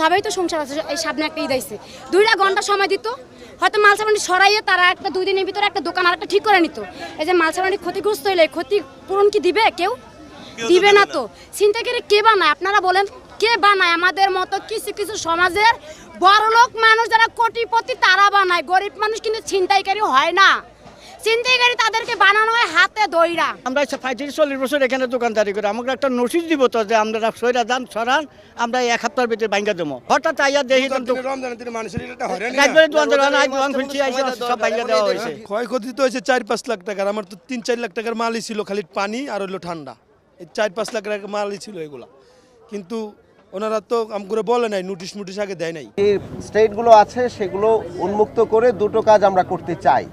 সবাই তো সংসার আছে এই সামনে একটা ঈদ আইছে। দুইটা ঘণ্টা সময় দিত হয়তো মালসাবানি সরাইয়ে তারা একটা দুই দিনের ভিতরে একটা দোকান আর একটা ঠিক করে নিত। এই যে মালসাবানি ক্ষতিগ্রস্ত হইলে ক্ষতিপূরণ কি দিবে কেউ? দিবে না। তো। চিন্তা করে কে বানায়? আপনারা বলেন কে বানায়? আমাদের মতো কিছু কিছু সমাজের বড় লোক মানুষ যারা কোটিপতি তারা বানায়। গরিব মানুষ কিন্তু ছিনতাইকারী হয় না। ছিনতাইকারী তাদেরকে বানানো হাতে দইরা। আমরা পঁয়ত্রিশ চল্লিশ বছর এখানে দোকানদারি করি। আমাকে একটা নোটিশ দিব তো যে আমরা সৈরা যান সরান আমরা এক সপ্তাহের ভিতরে বাইঙ্গা দেবো। হঠাৎ আইয়া দেখি সব দেওয়া হয়েছে। ক্ষয়ক্ষতি তো হয়েছে চার পাঁচ লাখ টাকার আমার তো তিন চার লাখ টাকার মালই ছিল খালি পানি আর হইল ঠান্ডা। এই চার পাঁচ লাখ টাকার মালই ছিল এগুলা। কিন্তু ওনারা তো আম করে বলে নাই নোটিশ মুটিশ আগে দেয় নাই। যে স্টেটগুলো আছে সেগুলো উন্মুক্ত করে দুটো কাজ আমরা করতে চাই।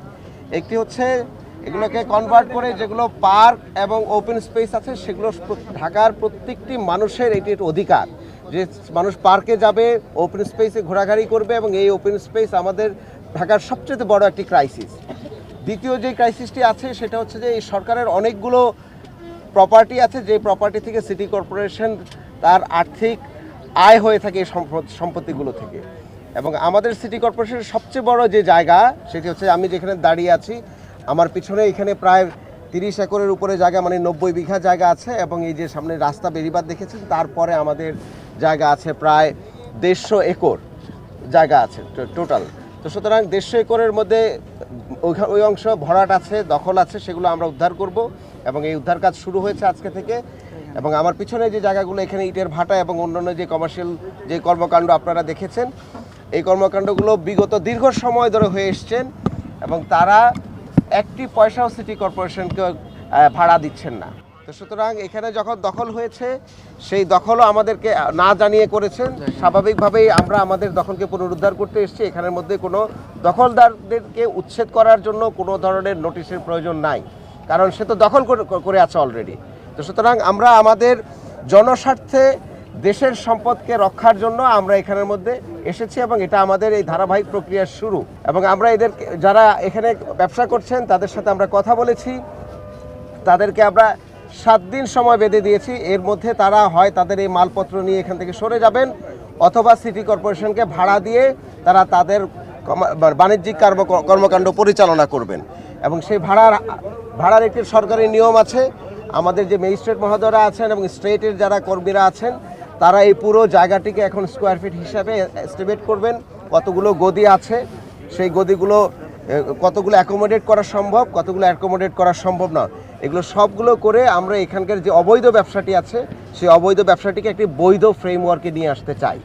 একটি হচ্ছে এগুলোকে কনভার্ট করে যেগুলো পার্ক এবং ওপেন স্পেস আছে, সেগুলো ঢাকার প্রত্যেকটি মানুষের এটি একটা অধিকার। যে মানুষ পার্কে যাবে ওপেন স্পেসে ঘোরাঘুরি করবে এবং এই ওপেন স্পেস আমাদের ঢাকার সবচেয়ে বড় একটি ক্রাইসিস দ্বিতীয় যে ক্রাইসিসটি আছে, সেটা হচ্ছে যে এই সরকারের অনেকগুলো প্রপার্টি আছে, যে প্রপার্টি থেকে সিটি কর্পোরেশন তার আর্থিক আয় হয়ে থাকে এই সম্প- সম্পত্তিগুলো থেকে। এবং আমাদের সিটি কর্পোরেশনের সবচেয়ে বড় যে জায়গা, সেটি হচ্ছে আমি যেখানে দাঁড়িয়ে আছি আমার পিছনে এখানে প্রায় তিরিশ একরের উপরে জায়গা মানে নব্বই বিঘা জায়গা আছে এবং এই যে সামনে রাস্তা বেরিবাদ দেখেছেন, তারপরে আমাদের জায়গা আছে প্রায় দেড়শো একর জায়গা আছে টোটাল। তো সুতরাং দেড়শো একরের মধ্যে ওই অংশ ভরাট আছে, দখল আছে, সেগুলো আমরা উদ্ধার করব এবং এই উদ্ধার কাজ শুরু হয়েছে আজকে থেকে। এবং আমার পিছনে যে জায়গাগুলো, এখানে ইটের ভাটা এবং অন্যান্য যে কমার্শিয়াল যে কর্মকাণ্ড আপনারা দেখেছেন, এই কর্মকাণ্ডগুলো বিগত দীর্ঘ সময় ধরে হয়ে এসছেন এবং তারা একটি পয়সাও সিটি কর্পোরেশনকে ভাড়া দিচ্ছেন না। তো সুতরাং এখানে যখন দখল হয়েছে, সেই দখলও আমাদেরকে না জানিয়ে করেছেন। স্বাভাবিকভাবেই আমরা আমাদের দখলকে পুনরুদ্ধার করতে এসেছি। এখানের মধ্যে কোনো দখলদারদেরকে উচ্ছেদ করার জন্য কোনো ধরনের নোটিশের প্রয়োজন নাই। কারণ সে তো দখল করে- আছে অলরেডি তো সুতরাং আমরা আমাদের জনস্বার্থে দেশের সম্পদকে রক্ষার জন্য আমরা এখানের মধ্যে এসেছি এবং এটা আমাদের এই ধারাবাহিক প্রক্রিয়ার শুরু। এবং আমরা এদের যারা এখানে ব্যবসা করছেন, তাদের সাথে আমরা কথা বলেছি। তাদেরকে আমরা সাত দিন সময় বেঁধে দিয়েছি। এর মধ্যে তারা হয় তাদের এই মালপত্র নিয়ে এখান থেকে সরে যাবেন অথবা সিটি কর্পোরেশনকে ভাড়া দিয়ে তারা তাদের বাণিজ্যিক কর্ম, কর্মকাণ্ড পরিচালনা করবেন। এবং সেই ভাড়ার ভাড়ার একটি সরকারি নিয়ম আছে। আমাদের যে ম্যাজিস্ট্রেট মহোদয়রা আছেন এবং স্টেটের যারা কর্মীরা আছেন তারা এই পুরো জায়গাটিকে এখন স্কোয়ার ফিট হিসাবে এস্টিমেট করবেন কতগুলো গদি আছে। সেই গদিগুলো কতগুলো অ্যাকোমোডেট করা সম্ভব, কতগুলো অ্যাকোমোডেট করা সম্ভব না। এগুলো সবগুলো করে আমরা এখানকার যে অবৈধ ব্যবসাটি আছে, সেই অবৈধ ব্যবসাটিকে একটি বৈধ ফ্রেমওয়ার্কে নিয়ে আসতে চাই।